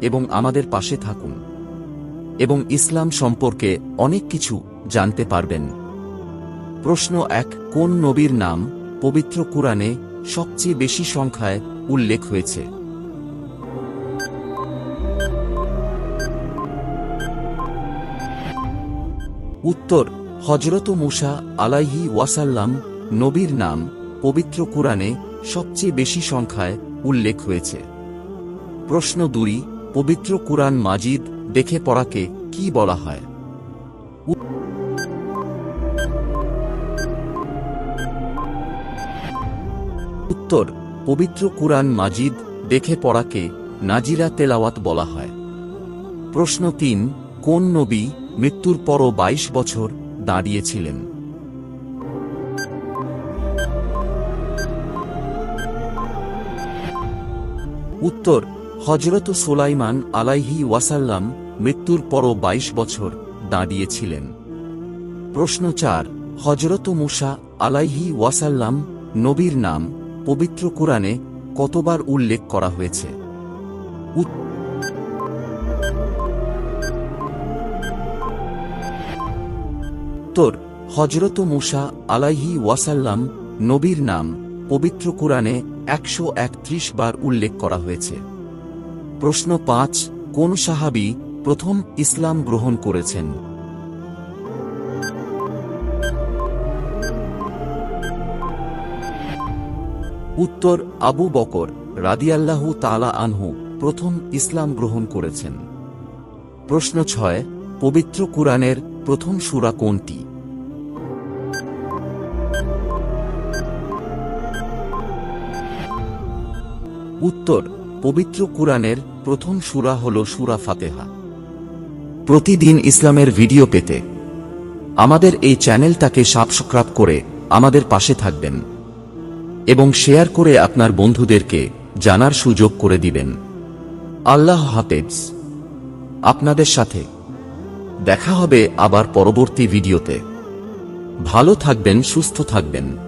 এবং আমাদের পাশে থাকুন। এবং ইসলাম সম্পর্কে অনেক কিছু জানতে পারবেন। প্রশ্ন এক, কোন নবীর নাম পবিত্র কুরআনে সবচেয়ে বেশি সংখ্যায় উল্লেখ হয়েছে? উত্তর হজরত মুসা আলাইহি ওয়াসাল্লাম নবীর নাম পবিত্র কুরআনে সবচেয়ে বেশি সংখ্যায় উল্লেখ হয়েছে। প্রশ্ন দুই পবিত্র কুরআন মাজিদ দেখে পড়াকে কি বলা হয়? উত্তর, পবিত্র কুরআন মাজিদ দেখে পড়াকে নাজিরা তেলাওয়াত বলা হয়। প্রশ্ন তিন, কোন নবী মৃত্যুর পরও ২২ বছর দাঁড়িয়েছিলেন? উত্তর হজরত সোলাইমান আলাইহি ওয়াসাল্লাম মৃত্যুর পরও ২২ বছর দাঁড়িয়েছিলেন। প্রশ্ন চার হজরত মুসা আলাইহি ওয়াসাল্লাম নবীর নাম পবিত্র কুরআনে কতবার উল্লেখ করা হয়েছে? উত্তর হজরত মুসা আলাইহি ওয়াসাল্লাম নবীর নাম পবিত্র কুরআনে একশো বার উল্লেখ করা হয়েছে। প্রশ্ন পাঁচ, কোন সাহাবি প্রথম ইসলাম গ্রহণ করেছেন? উত্তর, আবু বকর রাদিয়াল্লাহু তালা আনহু প্রথম ইসলাম গ্রহণ করেছেন। প্রশ্ন ছয়, পবিত্র কুরআনের প্রথম সূরা কোনটি? উত্তর পবিত্র কুরআনের প্রথম সূরা হল সুরা ফাতেহা। প্রতিদিন ইসলামের ভিডিও পেতে আমাদের এই চ্যানেলটাকে সাবস্ক্রাইব করে আমাদের পাশে থাকবেন এবং শেয়ার করে আপনার বন্ধুদেরকে জানার সুযোগ করে দিবেন। আল্লাহ হাফেজ। আপনাদের সাথে দেখা হবে আবার পরবর্তী ভিডিওতে। ভালো থাকবেন, সুস্থ থাকবেন।